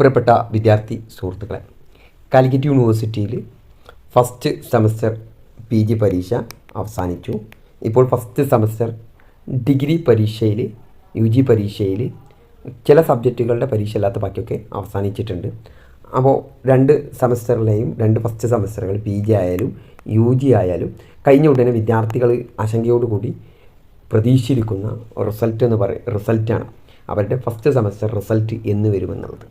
പ്രിയപ്പെട്ട വിദ്യാർത്ഥി സുഹൃത്തുക്കളെ കാലിക്കറ്റ് യൂണിവേഴ്സിറ്റിയിൽ ഫസ്റ്റ് സെമസ്റ്റർ പി ജി പരീക്ഷ അവസാനിച്ചു. ഇപ്പോൾ ഫസ്റ്റ് സെമസ്റ്റർ ഡിഗ്രി പരീക്ഷയിൽ യു ജി പരീക്ഷയിൽ ചില സബ്ജക്റ്റുകളുടെ പരീക്ഷ അല്ലാത്ത ബാക്കിയൊക്കെ അവസാനിച്ചിട്ടുണ്ട്. അപ്പോൾ രണ്ട് സെമസ്റ്ററിലെയും രണ്ട് ഫസ്റ്റ് സെമസ്റ്ററുകൾ പി ജി ആയാലും യു ജി ആയാലും കഴിഞ്ഞ ഉടനെ വിദ്യാർത്ഥികൾ ആശങ്കയോടുകൂടി പ്രതീക്ഷിച്ചിരിക്കുന്ന റിസൾട്ട് എന്ന് പറയും റിസൾട്ടാണ് അവരുടെ ഫസ്റ്റ് സെമസ്റ്റർ റിസൾട്ട് എന്ന് വരുമെന്നുള്ളത്.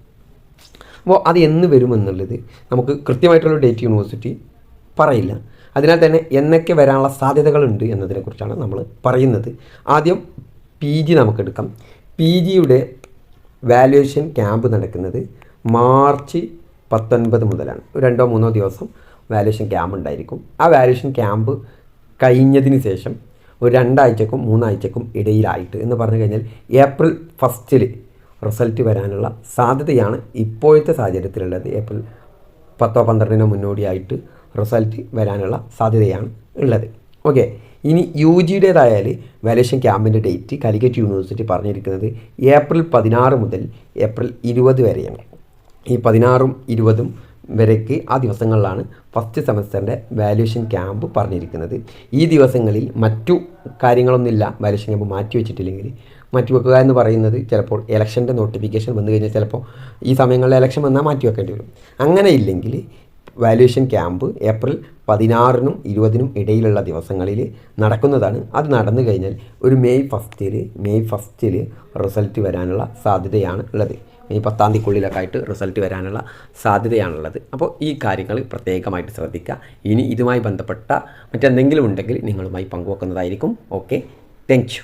അപ്പോൾ അത് എന്ന് വരുമെന്നുള്ളത് നമുക്ക് കൃത്യമായിട്ടുള്ള ഡേറ്റ് യൂണിവേഴ്സിറ്റി പറയില്ല. അതിനാൽ തന്നെ എന്നൊക്കെ വരാനുള്ള സാധ്യതകളുണ്ട് എന്നതിനെക്കുറിച്ചാണ് നമ്മൾ പറയുന്നത്. ആദ്യം പി ജി നമുക്കെടുക്കാം പി ജിയുടെ വാല്യുവേഷൻ ക്യാമ്പ് നടക്കുന്നത് മാർച്ച് പത്തൊൻപത് മുതലാണ്. രണ്ടോ മൂന്നോ ദിവസം വാല്യുവേഷൻ ക്യാമ്പ് ഉണ്ടായിരിക്കും. ആ വാല്യുവേഷൻ ക്യാമ്പ് കഴിഞ്ഞതിന് ശേഷം ഒരു രണ്ടാഴ്ചക്കും മൂന്നാഴ്ചക്കും ഇടയിലായിട്ട് എന്ന് പറഞ്ഞു കഴിഞ്ഞാൽ ഏപ്രിൽ ഫസ്റ്റിൽ റിസൾട്ട് വരാനുള്ള സാധ്യതയാണ് ഇപ്പോഴത്തെ സാഹചര്യത്തിലുള്ളത്. ഏപ്രിൽ പത്തോ പന്ത്രണ്ടിനോ മുന്നോടിയായിട്ട് റിസൾട്ട് വരാനുള്ള സാധ്യതയാണ് ഉള്ളത്. ഓക്കെ. ഇനി യു ജിയുടേതായാൽ വാലേഷൻ ക്യാമ്പിന്റെ ഡേറ്റ് കാലിക്കറ്റ് യൂണിവേഴ്സിറ്റി പറഞ്ഞിരിക്കുന്നത് ഏപ്രിൽ പതിനാറ് മുതൽ ഏപ്രിൽ ഇരുപത് വരെയാണ്. ഈ പതിനാറും ഇരുപതും വരയ്ക്ക് ആ ദിവസങ്ങളിലാണ് ഫസ്റ്റ് സെമസ്റ്ററിന്റെ വാല്യുവേഷൻ ക്യാമ്പ് പറഞ്ഞിരിക്കുന്നത്. ഈ ദിവസങ്ങളിൽ മറ്റു കാര്യങ്ങളൊന്നുമില്ല. വാല്യുവേഷൻ ക്യാമ്പ് മാറ്റി വെച്ചിട്ടില്ലെങ്കിൽ മാറ്റി വെക്കുക എന്ന് പറയുന്നത് ചിലപ്പോൾ ഇലക്ഷന്റെ നോട്ടിഫിക്കേഷൻ വന്നു കഴിഞ്ഞാൽ ചിലപ്പോൾ ഈ സമയങ്ങളിൽ ഇലക്ഷൻ വന്നാൽ മാറ്റി വെക്കേണ്ടി വരും. അങ്ങനെ ഇല്ലെങ്കിൽ വാല്യുവേഷൻ ക്യാമ്പ് ഏപ്രിൽ പതിനാറിനും ഇരുപതിനും ഇടയിലുള്ള ദിവസങ്ങളിൽ നടക്കുന്നതാണ്. അത് നടന്നു കഴിഞ്ഞാൽ ഒരു മെയ് ഫസ്റ്റിൽ മെയ് ഫസ്റ്റിൽ റിസൾട്ട് വരാനുള്ള സാധ്യതയാണ് ഉള്ളത്. മെയ് പത്താം തീയതിക്കുള്ളിലൊക്കെ ആയിട്ട് റിസൾട്ട് വരാനുള്ള സാധ്യതയാണുള്ളത് അപ്പോൾ ഈ കാര്യങ്ങൾ പ്രത്യേകമായിട്ട് ശ്രദ്ധിക്കുക. ഇനി ഇതുമായി ബന്ധപ്പെട്ട മറ്റെന്തെങ്കിലും ഉണ്ടെങ്കിൽ നിങ്ങളുമായി പങ്കുവെക്കുന്നതായിരിക്കും. ഓക്കെ. താങ്ക്